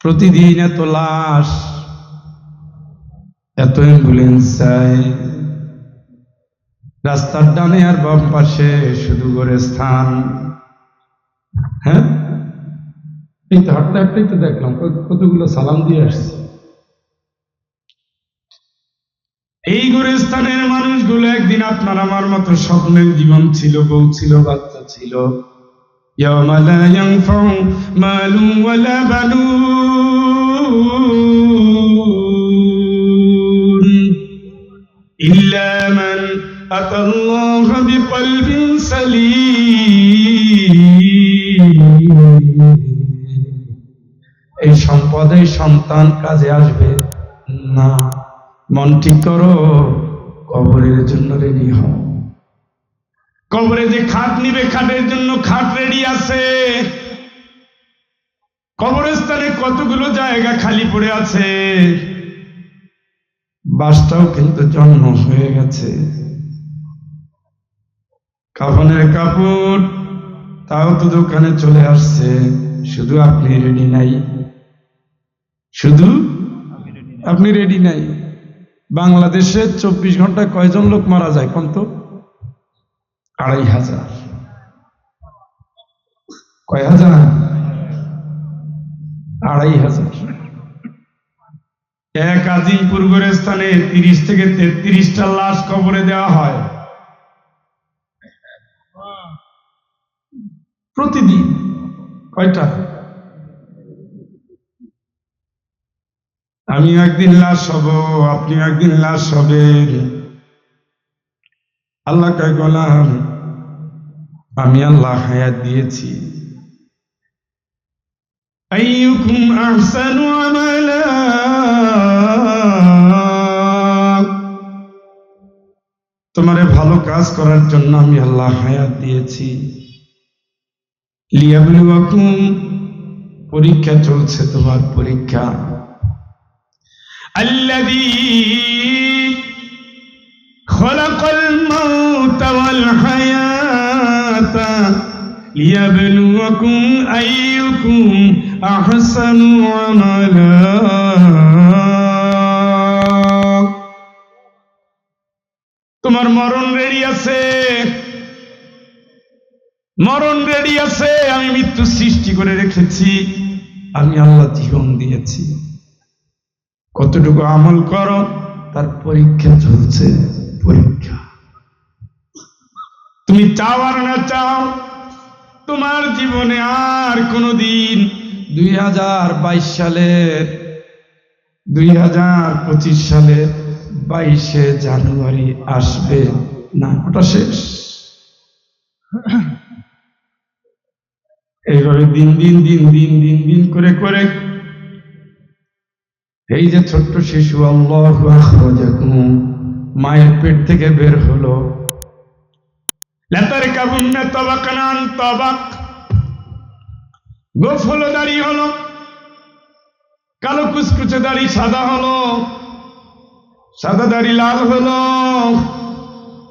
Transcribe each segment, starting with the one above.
প্রতিদিন এত লাশ এত অ্যাম্বুলেন্স চাই রাস্তার ডানে আর বাম পাশে শুধু করে স্থান হ্যাঁ এই তো হাঁটতে হাঁটতেই তো দেখলাম কত- কতগুলো সালাম দিয়ে আসছে এই গোরস্থানের মানুষগুলো একদিন আপনার আমার মতো স্বপ্নের জীবন ছিল বউ ছিল বাচ্চা ছিল يوم لا ينفع مال ولا بنون إلا من أتى الله بقلب سليم এই সম্পদ এই সন্তান কাজে আসবে না মন ঠিক করো কবরের জন্য রেডি হও কবরে যে খাট নিবে খাটের জন্য খাট রেডি আছে কবরস্থানে কতগুলো জায়গা খালি পড়ে আছে? বাসটাও কিন্তু জন্ম হয়ে গেছে। কাফনের কাপড়, তাও তো দোকানে চলে আসছে। শুধু আপনি রেডি নাই। শুধু আপনি রেডি নাই। বাংলাদেশে চব্বিশ ঘন্টায় কয়জন লোক মারা যায় কোন তো? আড়াই হাজার। কয় হাজার? আড়াই হাজার। এক আজিমপুর স্থানে তিরিশ থেকে তেত্রিশটা লাশ কবরে দেওয়া হয়। প্রতিদিন কয়টা? আমি একদিন লাশ হব, আপনি একদিন লাশ হবেন। আল্লাহ কয়, গোলাম, আমি আল্লাহ হায়াত দিয়েছি। আইয়ুকুম আহসানু আমালা তোমারে ভালো কাজ করার জন্য আমি আল্লাহ হায়াত দিয়েছি লিয়াবলুয়াকুম পরীক্ষা চলছে তোমার পরীক্ষা الذي خلق الموت والحياة ليبلوكم أيكم أحسن عملا তোমার মরণ রেডি আছে মরণ রেডি আছে আমি মৃত্যু সৃষ্টি করে রেখেছি আমি আল্লাহ জীবন দিয়েছি কতটুকু আমল করো তার পরীক্ষা চলছে পরীক্ষা তুমি চাও আর না চাও তোমার জীবনে আর কোনোদিন দুই হাজার দুই হাজার পঁচিশ সালের বাইশে জানুয়ারি আসবে না। ওটা শেষ। এইভাবে দিন দিন দিন দিন দিন দিন করে করে। এই যে ছোট্ট শিশু, আল্লাহ মায়ের পেট থেকে বের হলো। লেতার তবাক। গোফ হলো দাড়ি হলো, কালো কুচকুচে দাড়ি সাদা হলো, সাদা দাড়ি লাল হলো,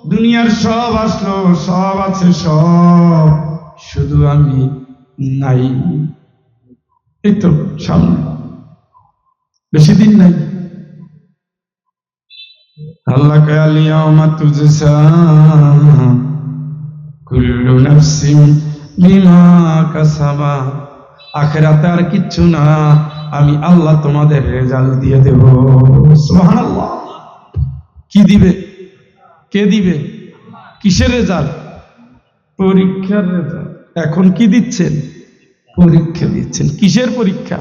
দুনিয়ার সব আসলো, সব আছে, সব। শুধু আমি নাই। এই তো সামনে। বেশি দিন নাই। আল্লাহ কালিয়ামা তুজসা কুল্লু নাফসিন বিমা কাসাবা। আখেরাতে আর কিচ্ছু না আমি আল্লাহ তোমাদের রেজাল্ট দিয়ে দেব সুবহানাল্লাহ কি দিবে কে দিবে কিসের রেজাল্ট পরীক্ষার রেজাল্ট এখন কি দিচ্ছেন পরীক্ষা দিচ্ছেন কিসের পরীক্ষা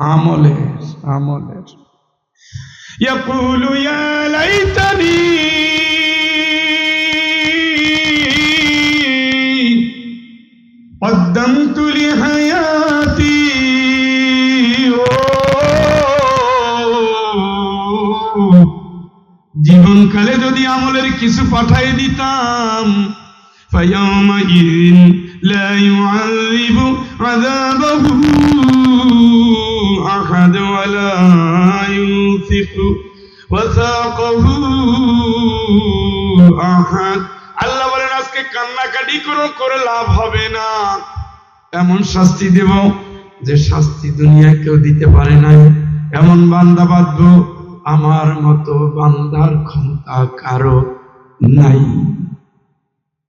আমলের আমলের يقول يا ليتني قدمت لحياتي জীবনকালে যদি আমলের কিছু পাঠাই দিতাম فيومئذ لا يعذب عذابه أحد ولا يوثق وثاقه أحد আজকে কান্নাকাটি করো, করে লাভ হবে না। এমন শাস্তি দেব যে শাস্তি দুনিয়া কেউ দিতে পারে নাই এমন বান্দা বাঁধব আমার মতো বান্দার ক্ষমতা কারও নাই।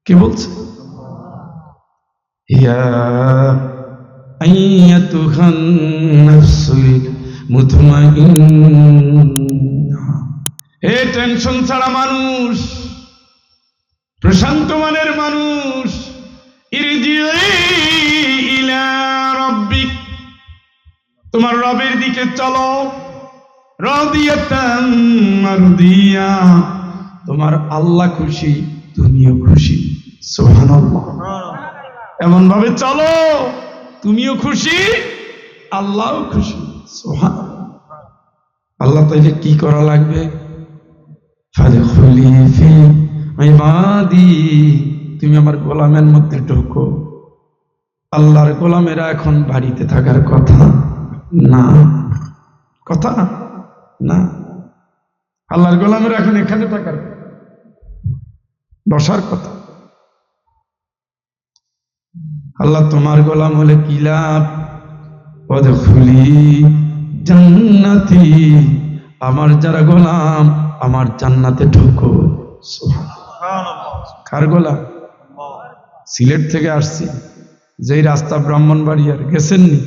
কে বলছে? ইয়া আইয়াতুহান টেনশন ছাড়া মানুষ প্রশান্ত মানের মানুষ। তোমার রবের দিকে চলো। তোমার আল্লাহ খুশি, তুমিও খুশি। সোহান এমন ভাবে চলো। তুমিও খুশি, আল্লাহও খুশি। সুবহানাল্লাহ। আল্লাহ তাইলে কি করা লাগবে? ফাদখুলি ফি ইবাদি তুমি আমার গোলামের মধ্যে ঢোকো। আল্লাহর গোলামেরা এখন বাড়িতে থাকার কথা না। কথা না। আল্লাহর গোলামেরা এখন এখানে থাকার বসার কথা। আল্লাহ তোমার গোলাম হলে কি লাভ? পদখুলি জান্নাতি। আমার যারা গোলাম, আমার জান্নাতে ঢোকো। সুবহানাল্লাহ। কার গোলাম সিলেট থেকে আসছি। যেই রাস্তা ব্রাহ্মণবাড়িয়ার গেছেন নি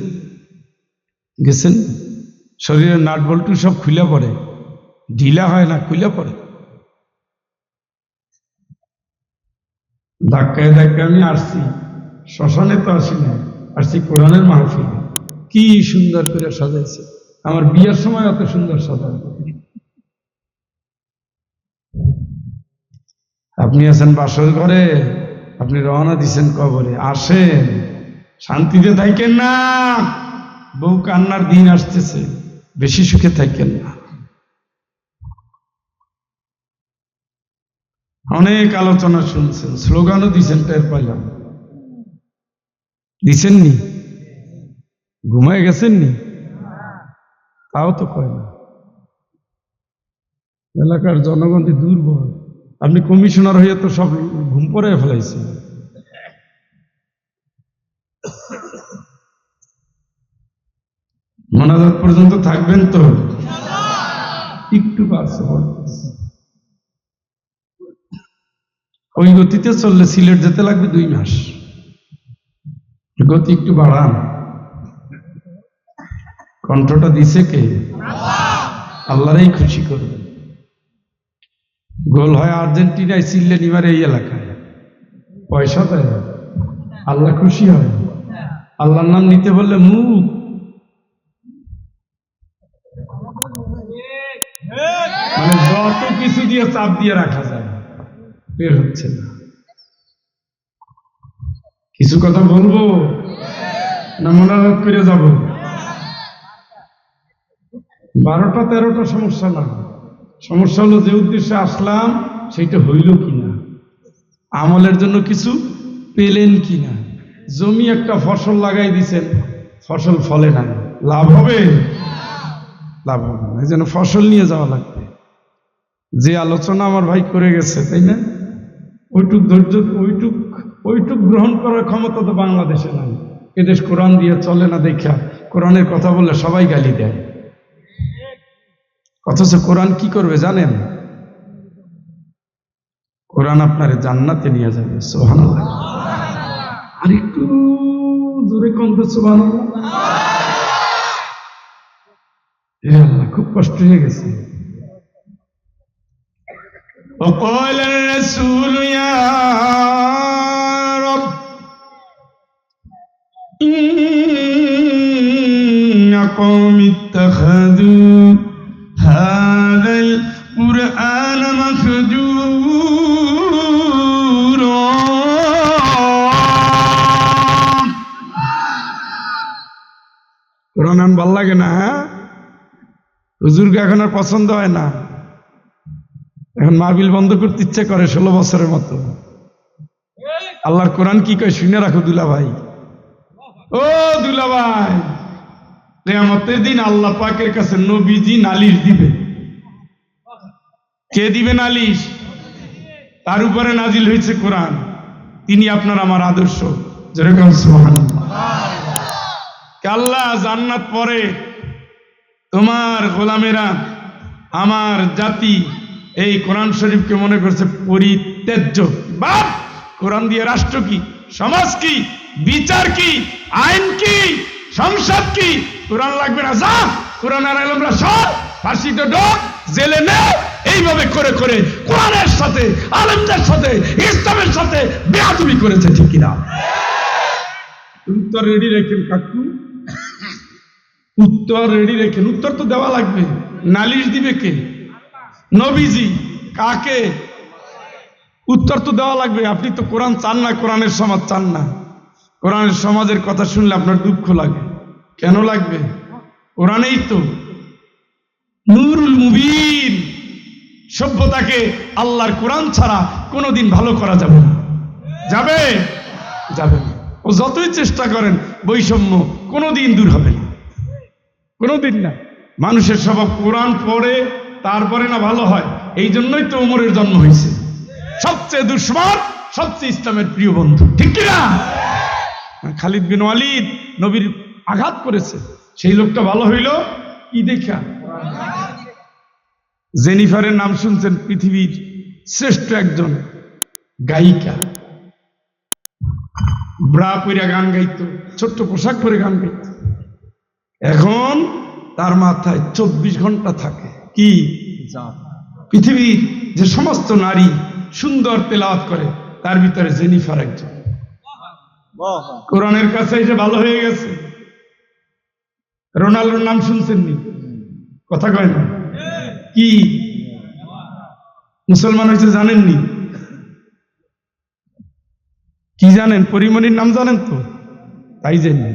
গেছেন? শরীরের নাট বল্টু সব খুলে পড়ে। ঢিলা হয় না খুলে পড়ে। ধাক্কায় ধাক্কায় আমি আসছি। শ্মশানে তো আসি না আসছি কোরআনের মাহফিল। কি সুন্দর করে সাজাইছে। আমার বিয়ের সময় অত সুন্দর সাজায় আপনি আছেন বাসর ঘরে, আপনি রওনা দিছেন কবরে। আসেন। শান্তিতে থাকেন না। বউ কান্নার দিন আসতেছে। বেশি সুখে থাকেন না। অনেক আলোচনা শুনছেন, স্লোগানও দিছেন, টের পাইলাম। দিছেন নি ঘুমায় গেছেন নি তাও তো কয় না। এলাকার জনগণ দুর্বল। আপনি কমিশনার হয়ে তো সব ঘুম পরে ফেলাইছেন। মোনাজাত পর্যন্ত থাকবেন তো? একটু ওই গতিতে চললে সিলেট যেতে লাগবে দুই মাস। গতি একটু বাড়ান। কণ্ঠটা দিছে কে? আল্লাহরাই খুশি করবে গোল হয় আর্জেন্টিনায় চিল্লে নিবার এই এলাকায়। পয়সা দেয় আল্লাহ খুশি হয় আল্লাহর নাম নিতে বললে মুখ। মানে যত কিছু দিয়ে চাপ দিয়ে রাখা যায়, বের হচ্ছে না। কিছু কথা বলব? না মনারত করে যাব? বারোটা তেরোটা সমস্যা না সমস্যা হলো যে উদ্দেশ্যে আসলাম, সেটা হইল কিনা? আমলের জন্য কিছু পেলেন কিনা? জমি একটা ফসল লাগাই দিছেন, ফসল ফলে না লাভ হবে? লাভ হবে না। এই জন্য ফসল নিয়ে যাওয়া লাগবে। যে আলোচনা আমার ভাই করে গেছে, তাই না? ওইটুক ধৈর্য, ওইটুক ওইটুক গ্রহণ করার ক্ষমতা তো বাংলাদেশে নাই। এদেশ কোরআন দিয়ে চলে না দেখা, কোরআনের কথা বললে সবাই গালি দেয়। অথচ কোরআন কি করবে জানেন কোরআন আপনারে জান্নাতে নিয়ে যাবে সোহান আর একটু জোরে কমতে সোহান আল্লাহ খুব কষ্ট হয়ে গেছে وقال الرسول يا رب إن قوم اتخذوا هذا القرآن مهجورا কোরআন আন ভাল লাগে না হ্যাঁ হুজুরকে এখন আর পছন্দ হয় না এখন মাহবিল বন্ধ করতে ইচ্ছে করে ষোলো বছরের মতো আল্লাহর কোরআন কি কয় শুনে রাখো দুলা ভাই ও দুলা ভাই কেয়ামতের দিন আল্লাহ পাকের কাছে নবীজি নালিশ দিবে। কে দিবে নালিশ? তার উপরে নাজিল হয়েছে কোরআন। তিনি আপনার আমার আদর্শ। যেরকম সুবহানাল্লাহ। আল্লাহ জান্নাত পরে তোমার গোলামেরা, আমার জাতি এই কোরআন শরীফকে মনে করছে পরিত্যাজ্য। বাপ, কোরআন দিয়ে রাষ্ট্র কি? সমাজ কি? বিচার কি? আইন কি? সংসদ কি? কোরআন লাগবে না, যা। কোরআন আলমরা সব জেলে নে। এইভাবে করে করে কোরআনের সাথে, আলেমদের সাথে, ইসলামের সাথে বেয়াদুবি করেছে, ঠিক কিনা? উত্তর রেডি রেখেন কাকু। উত্তর রেডি রেখেন। উত্তর তো দেওয়া লাগবে। নালিশ দিবে কে? নবীজি। কাকে? উত্তর তো দেওয়া লাগবে। আপনি তো কোরআন চান না, কোরআনের সমাজ চান না। কোরআনের সমাজের কথা শুনলে আপনার দুঃখ লাগে। কেন লাগবে? কোরআনেই তো নুরুল মুবিন সভ্যতাকে আল্লাহর কোরআন ছাড়া কোনোদিন ভালো করা যাবে না। যাবে? যাবে না। ও যতই চেষ্টা করেন, বৈষম্য কোনোদিন দূর হবে না। কোনোদিন না। মানুষের স্বভাব কোরআন পড়ে, তারপরে না ভালো হয়, এই জন্যই তো ওমরের জন্ম হয়েছে। সবচেয়ে দুশ্মন সবচেয়ে ইসলামের প্রিয় বন্ধু। ঠিক কিনা? খালিদ বিন ওয়ালিদ নবীর আঘাত করেছে। সেই লোকটা ভালো হইল কি দেখা জেনিফারের নাম শুনছেন পৃথিবীর শ্রেষ্ঠ একজন গায়িকা। ব্রা পইরা গান গাইতো ছোট্ট পোশাক পরে গান গাইতো। এখন তার মাথায় চব্বিশ ঘণ্টা থাকে। কি? পৃথিবীর যে সমস্ত নারী সুন্দর তেলাওয়াত করে তার ভিতরে জেনিফার একজন। কোরআনের কাছে এসে ভালো হয়ে গেছে। রোনাল্ডোর নাম শুনছেন নি কথা কয় না। কি? মুসলমান হয়েছে জানেননি? কি জানেন? পরিমণির নাম জানেন তো? তাই জানেন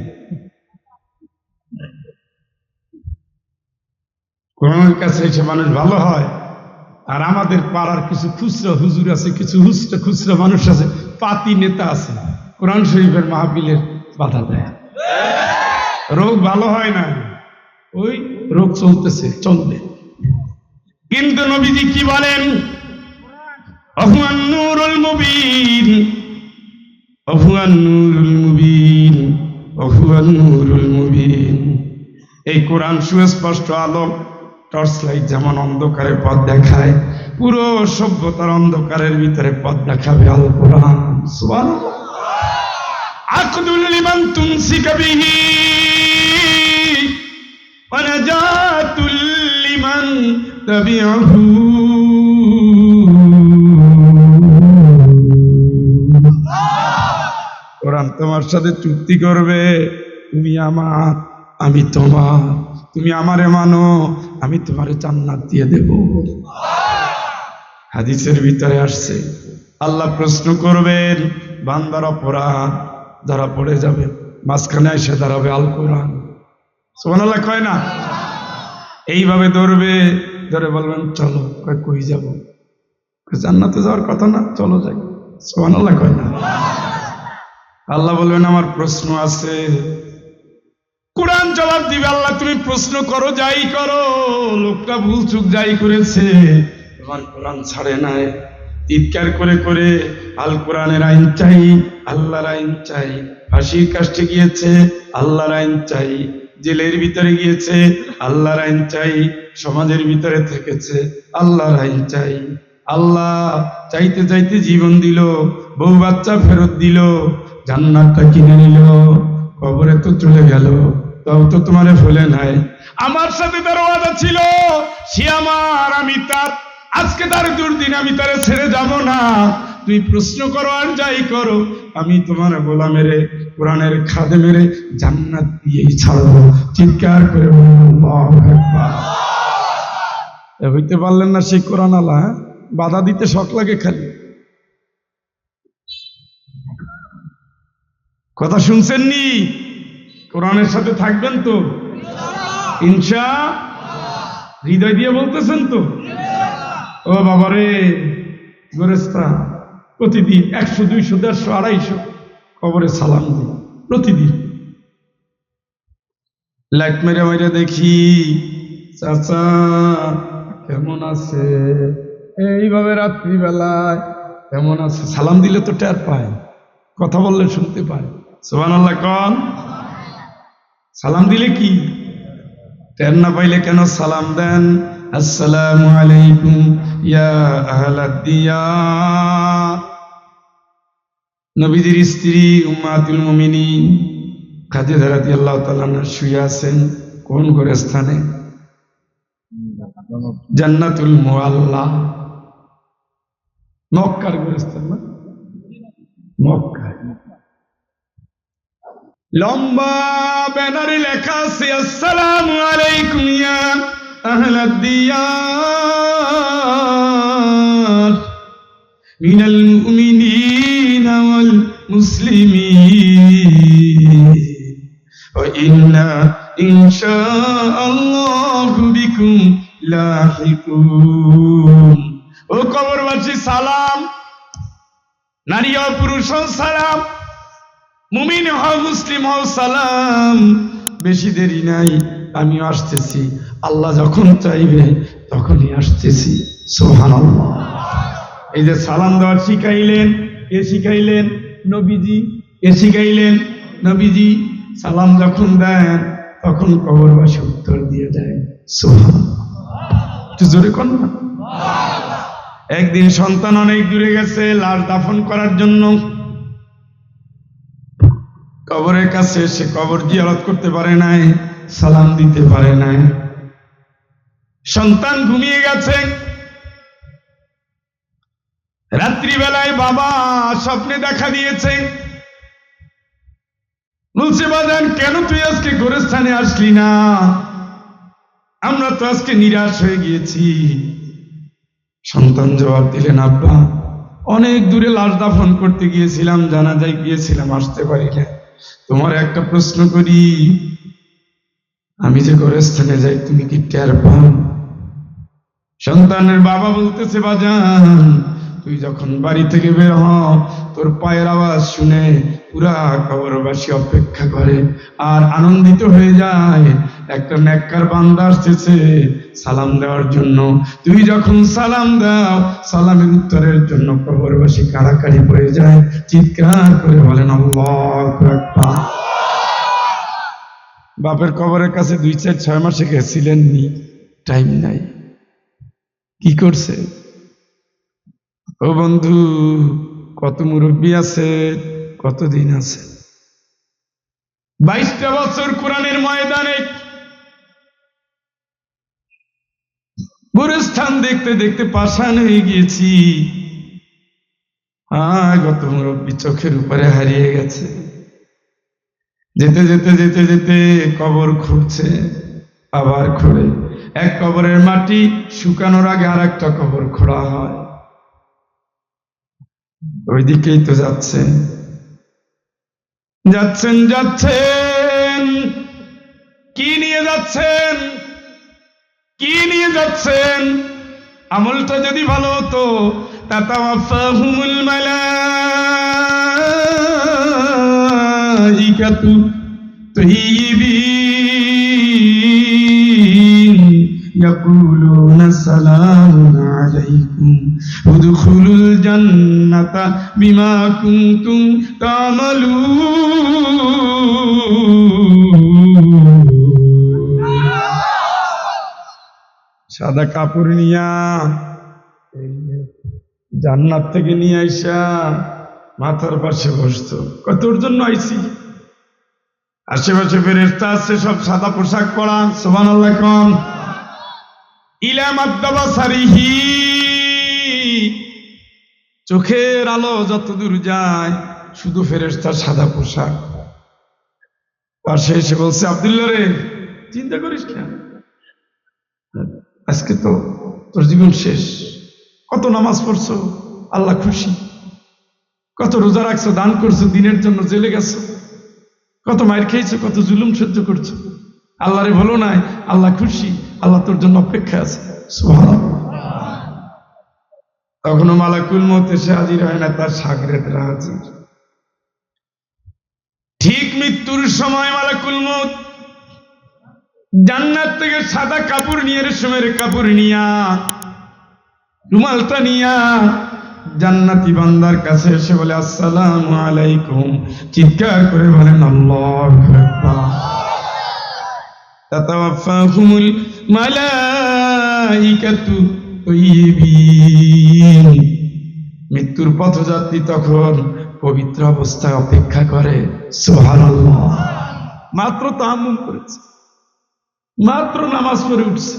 কোরআনের কাছে এসে মানুষ ভালো হয়, আর আমাদের পাড়ার কিছু খুচরা হুজুর আছে, কিছু হুচরা খুচরা মানুষ আছে, পাতি নেতা আছে। কোরআন শরীফের মাহফিলের বাধা দেয়। রোগ ভালো হয় না। ওই রোগ চলতেছে, চলবে। কিন্তু নবীজি কি বলেন? নুরুল মুবিন নুরুল মুবিন নুরুল মুবিন। এই কোরআন সুস্পষ্ট আলো, টর্চ লাইট যেমন অন্ধকারে পথ দেখায়, পুরো সভ্যতার অন্ধকারের ভিতরে পথ দেখাবে আল কোরআন। তোমার সাথে চুক্তি করবে। তুমি আমার, আমি তোমার। তুমি আমারে মানো, আমি তোমারে জান্নাত দিয়ে দেব। হাদিসের ভিতরে আসছে, আল্লাহ প্রশ্ন করবেন, বান্দার অপরাধ যারা পড়ে যাবে। মাঝখানে এসে দাঁড়াবে আল কোরআন। সোমানাল্লাহ কয় না? এইভাবে ধরবে ধরে বলবেন, চলো কই যাব? জান্নাতে যাওয়ার কথা না, চলো যাই। সোমানাল্লাহ কয় না? আল্লাহ বলবেন, আমার প্রশ্ন আছে। কোরআন জবাব দিবে, আল্লাহ, তুমি প্রশ্ন করো, যাই করো। লোকটা ভুল চুক যাই করেছে। তোমার কোরআন ছাড়ে নাই। চিৎকার করে করে আল কোরআনের আইন চাই। আল্লাহর আইন চাই। ফাঁসির কাছে গিয়েছে, আল্লাহর আইন চাই। জেলের ভিতরে গিয়েছে, আল্লাহর আইন চাই। সমাজের ভিতরে থেকেছে, আল্লাহর আইন চাই। আল্লাহ চাইতে চাইতে জীবন দিল, বউ বাচ্চা ফেরত দিল জান্নাতটা কিনে নিল, কবরে তো চলে গেল। তাও তো তোমারে ভুলে নাই। আমার সাথে তার ওয়াদা ছিল, সে আমার, আমি তার। আজকে তার দুর্দিন আমি তারে ছেড়ে যাব না। তুই প্রশ্ন করো আর যাই করো, আমি তোমার গোলা মেরে কোরআনের খাদে মেরে জান্নাত দিয়েই ছাড়বো। চিৎকার করে হইতে পারলেন না সেই কোরআন আলা হ্যাঁ? বাধা দিতে শখ লাগে খালি। কথা শুনছেন নি? কোরআনের সাথে থাকবেন তো? ইনশা হৃদয় দিয়ে বলতেছেন তো? ও বাবারে, গোরেস্তা। প্রতিদিন একশো, দুইশো, দেড়শো, আড়াইশো কবরে সালাম দিই, প্রতিদিন। লাইট মেরে মেরে দেখি, চাচা, কেমন আছে? এইভাবে রাত্রিবেলায় কেমন আছে? সালাম দিলে তো টের পায়, কথা বললে শুনতে পায়। সোহান আল্লাহ কন। সালাম দিলে কি? টের না পাইলে কেন সালাম দেন? আসসালামু আলাইকুম, ইয়া আহলাদ নবীজির স্ত্রী উম্মাতুল মুমিনিন খাদিজা রাদিয়াল্লাহু তাআলা শুয়ে আছেন কোন করে স্থানে জান্নাতুল মুআল্লা। মক্কার গোরস্থান না? মক্কা। লম্বা ব্যানারে লেখা আছে, আসসালামু আলাইকুম ইয়া মিনাল ইন্না ইনশাআল্লাহু বিকুম লাহিকুন। ও কবরবাসী, সালাম। নারী ও পুরুষ সালাম। মুমিন হও, মুসলিম হও, সালাম। বেশি দেরি নাই, আমিও আসতেছি। আল্লাহ যখন চাইবে, তখনই আসতেছি। সোহান এই যে সালাম দেওয়ার শিখাইলেন কে শিখাইলেন নবীজি কে শিখাইলেন নবীজি। সালাম যখন দেন, তখন কবরবাসী উত্তর দিয়ে দেয় সোহান জোরে কর না? একদিন সন্তান অনেক দূরে গেছে, লাশ দাফন করার জন্য। কবরের কাছে সে কবর জিয়ারত করতে পারে নাই, সালাম দিতে পারে নাই। সন্তান ঘুমিয়ে গেছে। রাত্রিবেলায় বাবা স্বপ্নে দেখা দিয়েছে। বলছে বাজান কেন তুই আজকে গোরস্থানে আসলি না? আমরা তো আজকে নিরাশ হয়ে গিয়েছি। সন্তান জবাব দিলেন, আব্বা, অনেক দূরে লাশ দাফন করতে গিয়েছিলাম জানা যায় গিয়েছিলাম, আসতে পারি না। তোমার একটা প্রশ্ন করি, আমি যে গোরস্থানে যাই, তুমি কি টের পাও? সন্তানের বাবা বলতেছে, বাজান তুই যখন বাড়ি থেকে বের হ, তোর পায়ের আওয়াজ শুনে পুরা কবরবাসী অপেক্ষা করে। আর আনন্দিত হয়ে যায়, একটা নেককার বান্দা আসতেছে সালাম দেওয়ার জন্য। তুই যখন সালাম দাও, সালামের উত্তরের জন্য কবরবাসী কাড়াকাড়ি পড়ে যায়, চিৎকার করে বলেন বাপের কবরের কাছে দুই চার ছয় মাসে গেছিলেন নি টাইম নাই। কি করছে? ও বন্ধু, কত মুরব্বী আছে কত দিন আছে? বাইশটা বছর কোরআনের ময়দানে। গুরুস্থান দেখতে দেখতে পাশান হয়ে গিয়েছি। হ্যাঁ গত মুরব্বী চোখের উপরে হারিয়ে গেছে। যেতে যেতে যেতে যেতে কবর খুঁড়ছে, আবার খুঁড়ে। এক কবরের মাটি শুকানোর আগে আর একটা কবর খোঁড়া হয়। ওইদিকেই তো যাচ্ছেন। যাচ্ছেন যাচ্ছেন। কি নিয়ে যাচ্ছেন? কি নিয়ে যাচ্ছেন? আমলটা যদি ভালো হতো, তাতাওয়াফাহুমুল মালাইকাতু তাইয়িবিন ইয়াকুলুনা সালাম জান্নাতা বিমা সাদা কাপড় নিয়া জান্নাত থেকে নিয়ে আইসা মাথার পাশে বসতো। কতর জন্য আইছি? আশেপাশে ফেরেস্তা আসছে সব সাদা পোশাক পরা সোবান আল্লাহ কম ইলামাদ্দাবা সারিহী চোখের আলো যত দূর যায়, শুধু ফেরেস্তার সাদা পোশাক। পাশে এসে বলছে আবদুল্লা রে, চিন্তা করিস কেন আজকে তো তোর জীবন শেষ। কত নামাজ পড়ছো, আল্লাহ খুশি। কত রোজা রাখছো, দান করছ, দিনের জন্য জেলে গেছো। কত মায়ের খেয়েছো, কত জুলুম সহ্য করছ। আল্লাহরে বলো নাই, আল্লাহ খুশি, আল্লাহ তোর জন্য অপেক্ষা আছে। সুবহানাল্লাহ। তখনও মালাকুল মত এসে হাজির হয় না, তার সাগরেদরা হাজির ঠিক মৃত্যুর সময় মালাকুল মত জান্নাত থেকে সাদা কাপড় নিয়ে, রেশমের কাপড় নিয়া, রুমালটা নিয়া জান্নাতি বান্দার কাছে এসে বলে, আসসালাম আলাইকুম। চিৎকার করে বলেন, আল্লাহু তাতাওয়াফাহুমুল মালাইকাতু মৃত্যুর পথযাত্রী তখন পবিত্র অবস্থায় অপেক্ষা করে, সুবহানাল্লাহ। মাত্র তাহাম্মুম করেছে। মাত্র নামাজ পড়ে উঠছে।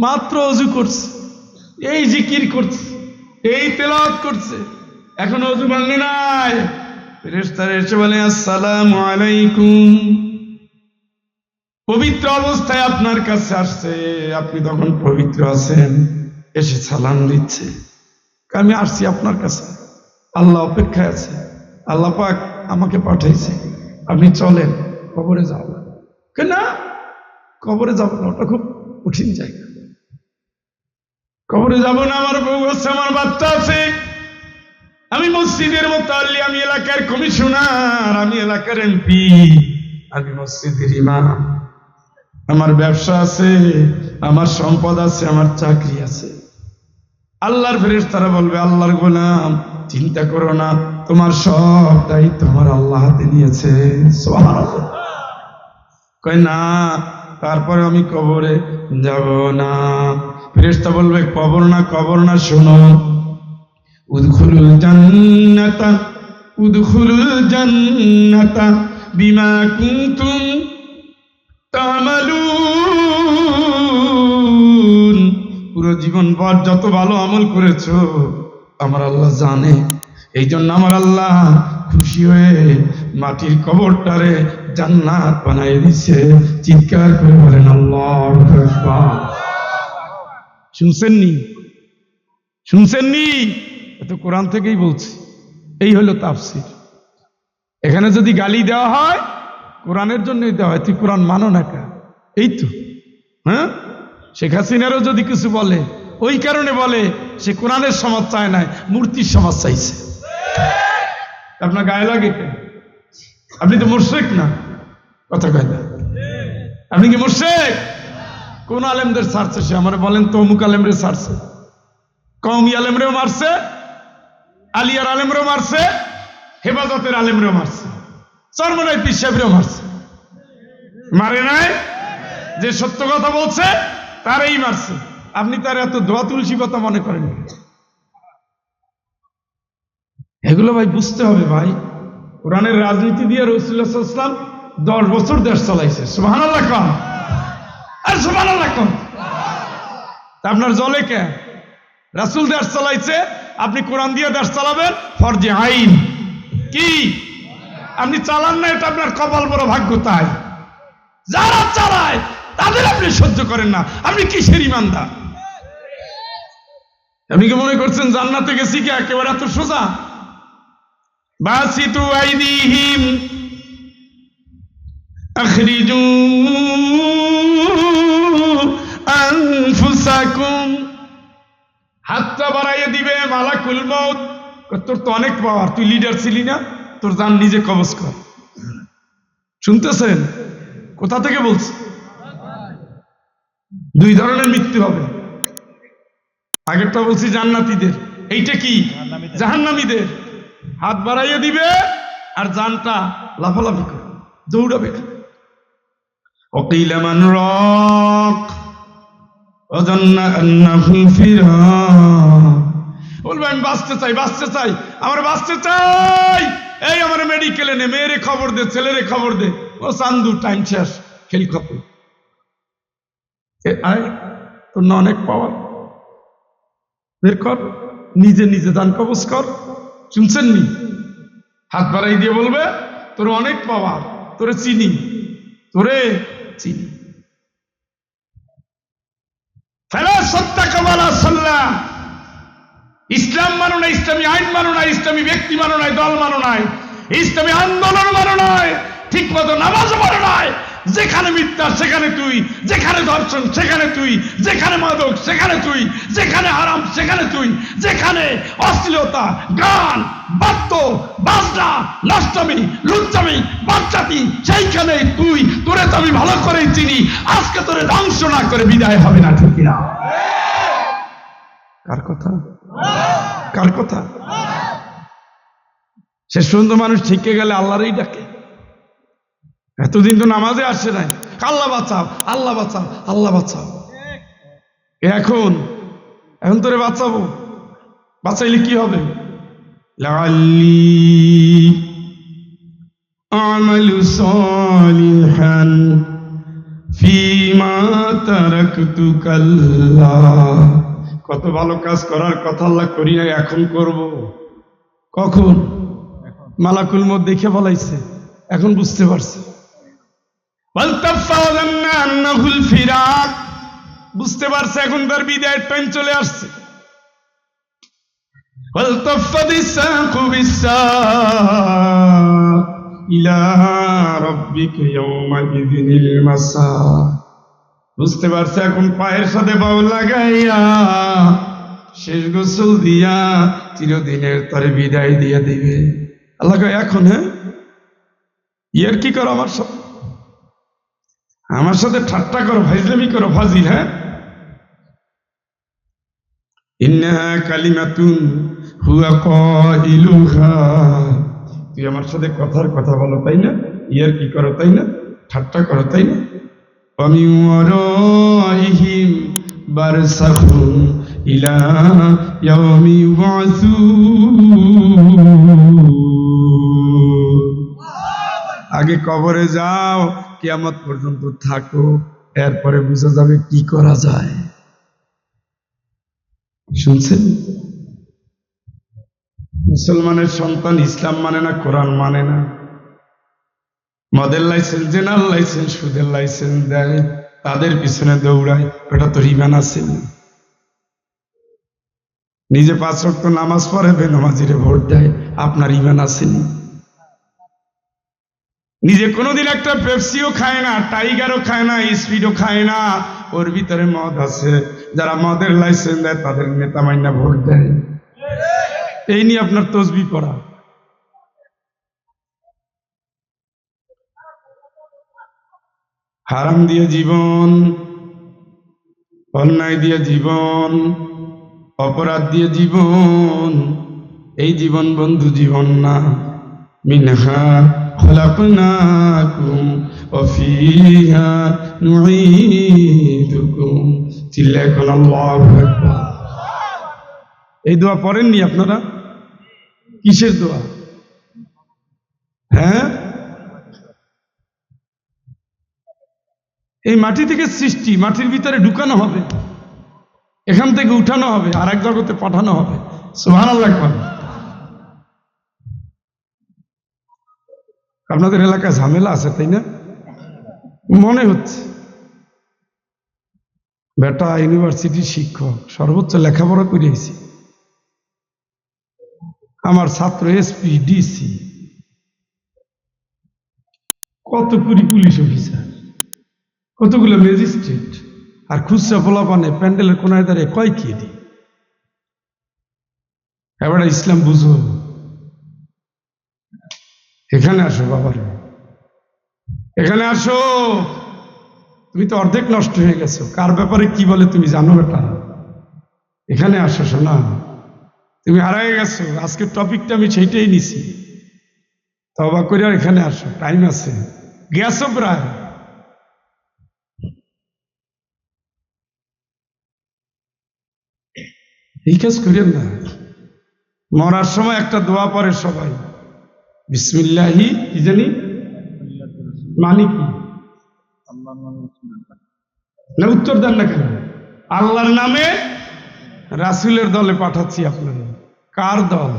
মাত্র অজু করছে। এই জিকির করছে। এই তেলাওয়াত করছে। এখন অজু ভাঙে নাই। এসে বলে, আসসালামু আলাইকুম। পবিত্র অবস্থায় আপনার কাছে আসছে। আপনি তখন পবিত্র আছেন। এসে সালাম দিচ্ছে। আমি আসছি আপনার কাছে। আল্লাহ অপেক্ষায় আছে। আল্লাহ পাক আমাকে পাঠাইছে। আপনি চলেন, কবরে যাও না কবরে যাব না, ওটা খুব কঠিন জায়গা। কবরে যাব না, আমার বউ আছে, আমার বাচ্চা আছে। আমি মসজিদের মোতাল্লি, আমি এলাকার কমিশনার, আমি এলাকার এমপি, আমি মসজিদের ইমাম। আমার ব্যবসা আছে, আমার সম্পদ আছে, আমার চাকরি আছে। আল্লাহর ফেরেস তারা বলবে, আল্লাহর গোলাম, চিন্তা করো না, তোমার সব দায়িত্ব আমার আল্লাহ হাতে নিয়েছে। কয়, না, তারপরে আমি কবরে যাব না। ফেরেশতা বলবে, কবর না কবর না, শোনো। উদখুলুল জান্নাতা উদখুলুল জান্নাতা, বিমা কুনতুম তামালুন। জীবন ভর যত ভালো আমল করেছ, আমার আল্লাহ জানে। এই জন্য আমার আল্লাহ খুশি হয়ে মাটির কবরটারে জান্নাত বানাই দিছে চিৎকার করে বলেন, আল্লাহ শুনছেন নি শুনছেন নি এত কোরআন থেকেই বলছি। এই হলো তাফসির। এখানে যদি গালি দেওয়া হয়, কোরআনের জন্যই দেওয়া হয়। তুই কোরআন মানো না কা এই তো হ্যাঁ? শেখ হাসিনারও যদি কিছু বলে, ওই কারণে বলে সে কোরআনের সমাজ চায় নাই, মূর্তির সমাজ চাইছে। আপনার গায়ে লাগে আপনি তো মোর্শেক না। কথা কয় না। আপনি কি মোর্শেক? কোন আলেমদের ছাড়ছে সে? আমার বলেন তো অমুক আলেমরে ছাড়ছে। কৌমি আলেমরেও মারছে, আলিয়ার আলেমরেও মারছে, হেফাজতের আলেমরেও মারছে, চরমনাই পীর সাহেবরেও মারছে। মারে নাই? যে সত্য কথা বলছে তারই মারছে। আপনি তার এত দোয়া তুলসী কথা মনে করেন এগুলো ভাই বুঝতে হবে ভাই। কোরআনের রাজনীতি দিয়ে রসুল্লাহাম দশ বছর দেশ চালাইছে। সুবাহ কম আর কম তা আপনার জলে কে? রাসুল দেশ চালাইছে, আপনি কোরআন দিয়ে দেশ চালাবেন, ফরজে আইন। কি? আপনি চালান না, এটা আপনার কপাল বড় ভাগ্য তাই। যারা চালায় তাদের আপনি সহ্য করেন না। আপনি কিসের ইমানদার? আপনি কি মনে করছেন জান্নাতে গেছি কি একেবারে এত সোজা? বাসিতু আইদিহিম আখরিজু আনফুসাকুম। হাতটা বাড়াইয়ে দিবে মালাকুল মউত। তোর তো অনেক পাওয়ার, তুই লিডার ছিলি না? তোর জান নিজে কবজ কর। শুনতেছেন? কোথা থেকে বলছি? দুই ধরনের মৃত্যু হবে। আগেরটা বলছি জান্নাতীদের। এইটা কি? জাহান্নামীদের। হাত বাড়াইয়ে দিবে আর জানটা লাফালাফি করে দৌড়াবে। ওকিলা মান রক বলবে আমি বাঁচতে চাই বাঁচতে চাই আমার বাঁচতে চাই। এই আমার মেডিকেলে নে মেয়েরে খবর দে ছেলেরে খবর দে। ও চান্দু টাইম শেষ খেলি খবর আয় তোর না অনেক পাওয়ার বের কর, নিজে নিজে দান কবজ কর। শুনছেন নি? হাত বাড়াই দিয়ে বলবে, তোর অনেক পাওয়ার তোরে চিনি তোরে চিনি। ইসলাম মানো না, ইসলামী আইন মানো না, ইসলামী ব্যক্তি মানো নাই দল মানো নাই ইসলামী আন্দোলন মানো নয় ঠিক মতো নামাজ মানো নয় যেখানে মিথ্যা, সেখানে তুই। যেখানে ধর্ষণ, সেখানে তুই। যেখানে মাদক, সেখানে তুই। যেখানে হারাম, সেখানে তুই। যেখানে অশ্লীলতা, গান, বাদ্য, বাজনা, নষ্টমী, লুচ্চামি, বাচ্চাতি সেইখানে তুই। তোরে তো আমি ভালো করেই চিনি। আজকে তোরে ধ্বংস না করে বিদায় হবে না, ঠিক না কার কথা? কার কথা? সে সুন্দর মানুষ ঠিকে গেলে আল্লাহরই ডাকে। এতদিন তো নামাজে আসছে নাই। আল্লাহ বাঁচাও আল্লাহ বাঁচাও আল্লাহ বাঁচাও। এখন এখন তোরে বাঁচাবো। বাঁচাইলে কি হবে? লাল্লি আমালু সালিহান ফিমা তারাকতু কাল্লা। কত ভালো কাজ করার কথা আল্লাহ করি এখন করব। কখন? মালাকুল মত দেখে বলাইছে এখন বুঝতে পারছে। বুঝতে পারছে এখন তার বিদায়ের টাইম চলে আসছে। বুঝতে পারছে এখন পায়ের সাথে বউ লাগাইয়া শেষ গোসল দিয়া চিরদিনের তরে বিদায় দিয়া দিবে। আল্লাহ এখন হ্যাঁ? ইয়ার কি করো আমার সব আমার সাথে ঠাট্টা করো ফাইজলামি করো, ফাজিল হ্যাঁ? ইন্নাহা কালিমাতুন হুয়া কাইলুহা তুই আমার সাথে কথার কথা বলো, তাই না? ইয়ার কি করো, তাই না? ঠাট্টা করো, তাই না? আমি ওয়ারাইহিম বারসাখুন ইলা ইয়াউমি আগে কবরে যাও, কিয়ামত পর্যন্ত থাকো, এরপরে বোঝা যাবে কি করা যায়। শুনছেন? মুসলমানের সন্তান ইসলাম মানে না, কোরআন মানে না। মদের লাইসেন্স জেনার লাইসেন্স, সুদের লাইসেন্স দেয়, তাদের পিছনে দৌড়ায় ওটা তো রিমান আছে নিজে পাঁচ রক্ত নামাজ পড়ে, বেনমাজিরে ভোট দেয়, আপনার ইমান আসেনি নিজে কোনোদিন একটা পেপসিও খায় না, টাইগারও খায় না, স্পিডও খায় না। ওর ভিতরে মদ আছে। যারা মদের লাইসেন্স দেয়, তাদের নেতা মাইনা ভোট দেয়। এই নিয়ে আপনার তসবি পড়া। হারাম দিয়ে জীবন, অন্যায় দিয়ে জীবন, অপরাধ দিয়ে জীবন, এই জীবন বন্ধু জীবন না। মিনহা। খলাকনাকুম وفيها نعيدكم চিল্লায় কোন আল্লাহু আকবার এই দোয়া পড়েননি আপনারা কিসের দোয়া হ্যাঁ এই মাটি থেকে সৃষ্টি মাটির ভিতরে ঢুকানো হবে এখান থেকে উঠানো হবে আর এক জগতে পাঠানো হবে সোহান আল্লাহ আপনাদের এলাকায় ঝামেলা আছে, তাই না? মনে হচ্ছে। বেটা ইউনিভার্সিটির শিক্ষক, সর্বোচ্চ লেখাপড়া করিয়েছি আমার ছাত্র এসপি ডিসি কত কুড়ি পুলিশ অফিসার, কতগুলো ম্যাজিস্ট্রেট, আর খুচরা পোলাপানে প্যান্ডেলের কোনায় দাঁড়িয়ে কয় কি দি এবার ইসলাম বুঝো। এখানে আসো বাবারে এখানে আসো। তুমি তো অর্ধেক নষ্ট হয়ে গেছো। কার ব্যাপারে কি বলে তুমি জানো, বেটা? এখানে আসো, শোনা। তুমি হারাই গেছো। আজকের টপিকটা আমি সেইটাই নিছি। তবা করে এখানে আসো। টাইম আছে। গেছো প্রায়। এই কাজ করেন না। মরার সময় একটা দোয়া পরে সবাই। বিসমিল্লাহি কি জানি মানে কি না, উত্তর দেন না কেন? আল্লাহর নামে রাসুলের দলে পাঠাচ্ছি আপনারা কার দল?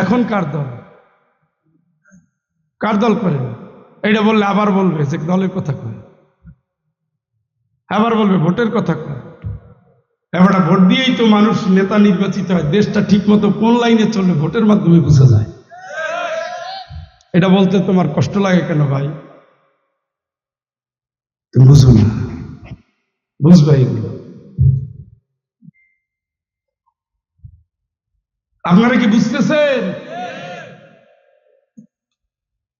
এখন কার দল? কার দল করেন? এটা বললে আবার বলবে যে দলের কথা কয়। আবার বলবে ভোটের কথা কয়। এবার ভোট দিয়েই তো মানুষ নেতা নির্বাচিত হয়। দেশটা ঠিক মতো কোন লাইনে চলবে ভোটের মাধ্যমে বোঝা যায়। এটা বলতে তোমার কষ্ট লাগে কেন ভাই? বুঝো না। বুঝবে এগুলো। আপনারা কি বুঝতেছেন?